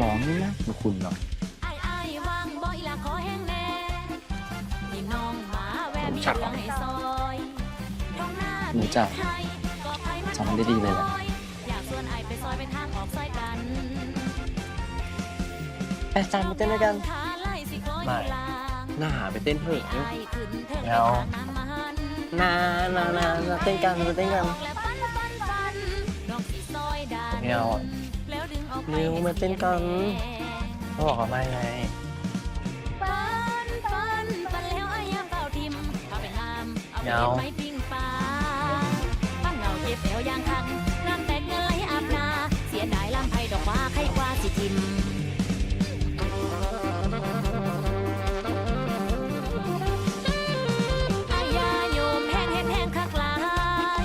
ร้องนี่นะคุณคุณเนาะไอ้ไอ้วางบ่อีละขอแห้งแน่พี่น้องหมาแวะมีเรื่องให้ซอยท้องหน้ารู้จักไทยก็ไทยมันจำได้ดีเลยแหละอยากชวนไอ้ไปซอยไปทางออกซอยกันไปจานมาเต้นด้วยกันขาไล่สิคอยไม่ลางหน้าหาไปเต้นเถอะไอ้ขึ้นเทิงไม่เอาน้ำมันนานานานาเต้นกันมาเต้นกันแล้วฟันฟันฟันน้องสิซอยดันไม่เอา เร็วมาเต้นกันเขาบอกว่าไม่ไงฟันฟันฟันแล้วไอ้ยามเฝ้าทิมเอาไปน้ำเอาไปไม่เอาเก็บไม้ปิ้งปลาฟันเงาเจ็บแถวยางคังน้ำแตกเงยอาบนา เสียดายลำไผ่ดอกว่าใครกว่าสิทิมอายาโยมแห้งแห้งแห้งคักหลาย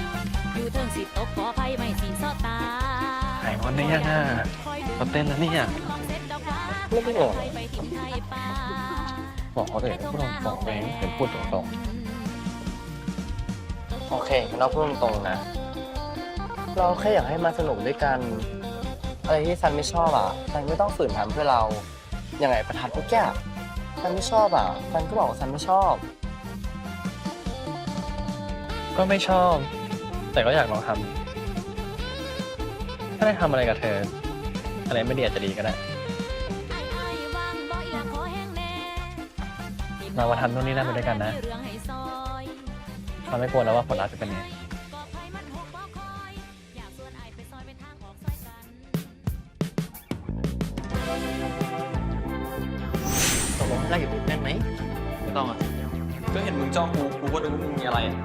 อยู่เทิงสิตกกอไผ่ไม่สีซอตา หายงอนได้ยังอะ เขาเต้นแล้วเนี่ยไม่ได้บอกไปทิมไทยป่าบอกเขาเลยพูดตรงๆเองเป็นพูดตรงๆโอเคงั้นเราพูดตรงๆนะ เราแค่อยากให้มาสนุกด้วยกัน อะไรที่ซันไม่ชอบอะซันไม่ต้องฝืนทำเพื่อเรา อย่างไรประทัดเมื่อกี้อะซันไม่ชอบอะซันก็บอกว่าซันไม่ชอบ ก็ไม่ชอบ แต่ก็อยากลองทำถ้าได้ทำอะไรกับเธอ อะไรไม่ดีอาจจะดีก็ได้ เรามาทำนู่นนี่นั่นไปด้วยกันนะเราไม่กลัวแล้วว่าผลลัพธ์จะเป็นไงตกลงแรกอยู่ตื่นเต้นไหมไม่ต้องอะ ก็เห็นมึงจ้องกู กูก็นึกว่ามึงมีอะไรอะ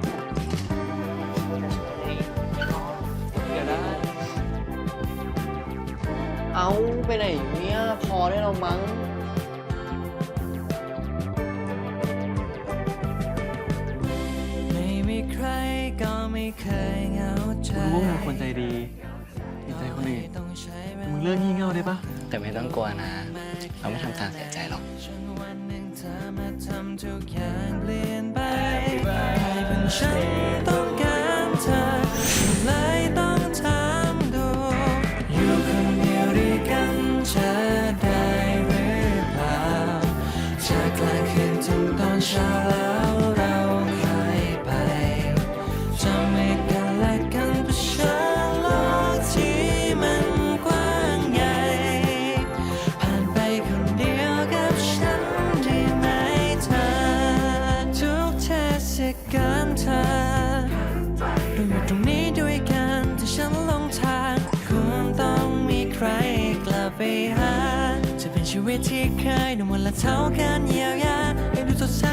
ไปไหนเนี่ยพอได้แล้วมั้งไม่มีใครก็ไม่เคยเหงาใจรู้ว่ามึงคนใจดีมีใจคนอื่นต้องใช้เวลามึงเลิกงี่เง่าได้ปะแต่ไม่ต้องกลัวนะ เราไม่ทำตามเสียใจหรอกจนวันหนึ่งเธอมาทำทุกอย่างเปลี่ยนไปกลายเป็นฉัน เช้าแล้วเราหายไปจะไม่กันและกันเผชิญโลกที่มันกว้างใหญ่ ผ่านไปคนเดียวกับฉันได้ไหมเธอ ทุกเทศกาลเธอเราอยู่ตรงนี้ด้วยกันที่ฉันหลงทางควรต้องมีใครกลับไปหาจะเป็นชีวิตที่เคยดูมันละเท่ากันเยียวยาให้ดูสดใส